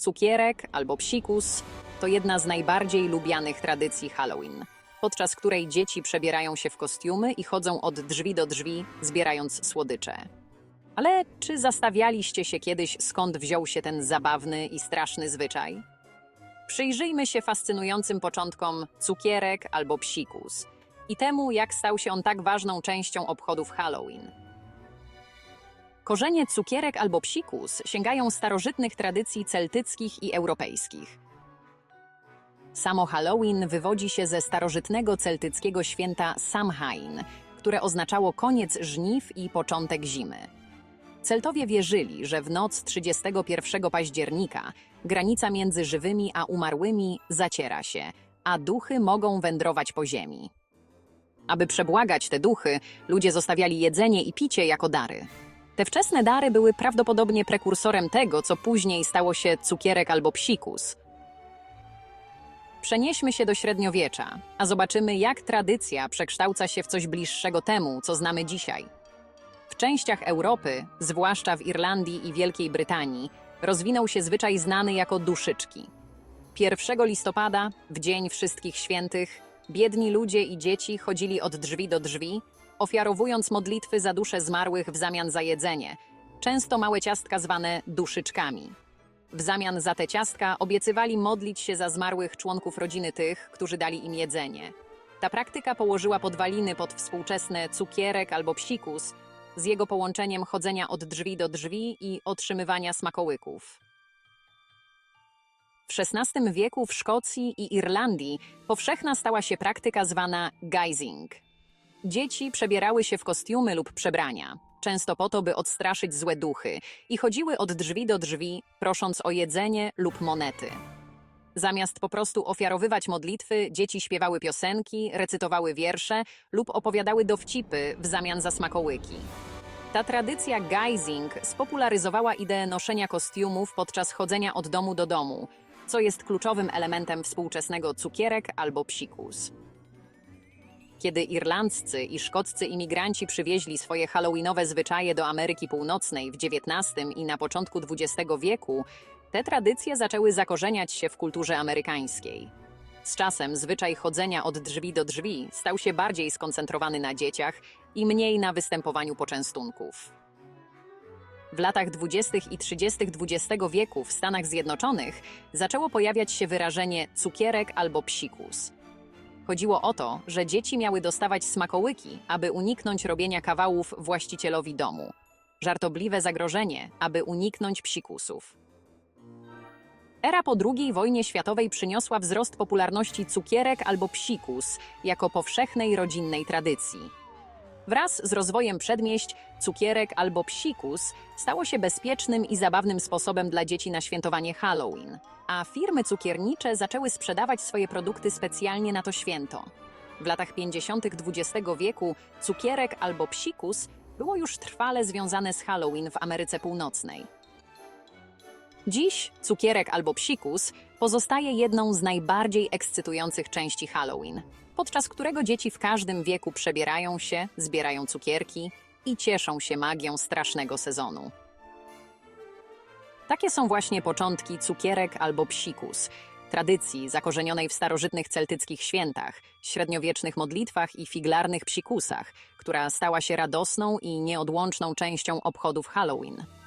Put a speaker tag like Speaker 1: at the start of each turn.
Speaker 1: Cukierek albo psikus to jedna z najbardziej lubianych tradycji Halloween, podczas której dzieci przebierają się w kostiumy i chodzą od drzwi do drzwi, zbierając słodycze. Ale czy zastawialiście się kiedyś, skąd wziął się ten zabawny i straszny zwyczaj? Przyjrzyjmy się fascynującym początkom cukierek albo psikus i temu, jak stał się on tak ważną częścią obchodów Halloween. Korzenie cukierek albo psikus sięgają starożytnych tradycji celtyckich i europejskich. Samo Halloween wywodzi się ze starożytnego celtyckiego święta Samhain, które oznaczało koniec żniw i początek zimy. Celtowie wierzyli, że w noc 31 października granica między żywymi a umarłymi zaciera się, a duchy mogą wędrować po ziemi. Aby przebłagać te duchy, ludzie zostawiali jedzenie i picie jako dary. Te wczesne dary były prawdopodobnie prekursorem tego, co później stało się cukierek albo psikus. Przenieśmy się do średniowiecza, a zobaczymy, jak tradycja przekształca się w coś bliższego temu, co znamy dzisiaj. W częściach Europy, zwłaszcza w Irlandii i Wielkiej Brytanii, rozwinął się zwyczaj znany jako duszyczki. 1 listopada, w Dzień Wszystkich Świętych, biedni ludzie i dzieci chodzili od drzwi do drzwi, ofiarowując modlitwy za dusze zmarłych w zamian za jedzenie, często małe ciastka zwane duszyczkami. W zamian za te ciastka obiecywali modlić się za zmarłych członków rodziny tych, którzy dali im jedzenie. Ta praktyka położyła podwaliny pod współczesne cukierek albo psikus, z jego połączeniem chodzenia od drzwi do drzwi i otrzymywania smakołyków. W XVI wieku w Szkocji i Irlandii powszechna stała się praktyka zwana guising. Dzieci przebierały się w kostiumy lub przebrania, często po to, by odstraszyć złe duchy, i chodziły od drzwi do drzwi, prosząc o jedzenie lub monety. Zamiast po prostu ofiarowywać modlitwy, dzieci śpiewały piosenki, recytowały wiersze lub opowiadały dowcipy w zamian za smakołyki. Ta tradycja guising spopularyzowała ideę noszenia kostiumów podczas chodzenia od domu do domu, co jest kluczowym elementem współczesnego cukierek albo psikus. Kiedy irlandzcy i szkoccy imigranci przywieźli swoje halloweenowe zwyczaje do Ameryki Północnej w XIX i na początku XX wieku, te tradycje zaczęły zakorzeniać się w kulturze amerykańskiej. Z czasem zwyczaj chodzenia od drzwi do drzwi stał się bardziej skoncentrowany na dzieciach i mniej na występowaniu poczęstunków. W latach 20. i 30. XX wieku w Stanach Zjednoczonych zaczęło pojawiać się wyrażenie cukierek albo psikus. Chodziło o to, że dzieci miały dostawać smakołyki, aby uniknąć robienia kawałów właścicielowi domu. Żartobliwe zagrożenie, aby uniknąć psikusów. Era po II wojnie światowej przyniosła wzrost popularności cukierek albo psikus jako powszechnej rodzinnej tradycji. Wraz z rozwojem przedmieść, cukierek albo psikus stało się bezpiecznym i zabawnym sposobem dla dzieci na świętowanie Halloween, a firmy cukiernicze zaczęły sprzedawać swoje produkty specjalnie na to święto. W latach 50. XX wieku cukierek albo psikus było już trwale związane z Halloween w Ameryce Północnej. Dziś cukierek albo psikus pozostaje jedną z najbardziej ekscytujących części Halloween, podczas którego dzieci w każdym wieku przebierają się, zbierają cukierki i cieszą się magią strasznego sezonu. Takie są właśnie początki cukierek albo psikus, tradycji zakorzenionej w starożytnych celtyckich świętach, średniowiecznych modlitwach i figlarnych psikusach, która stała się radosną i nieodłączną częścią obchodów Halloween.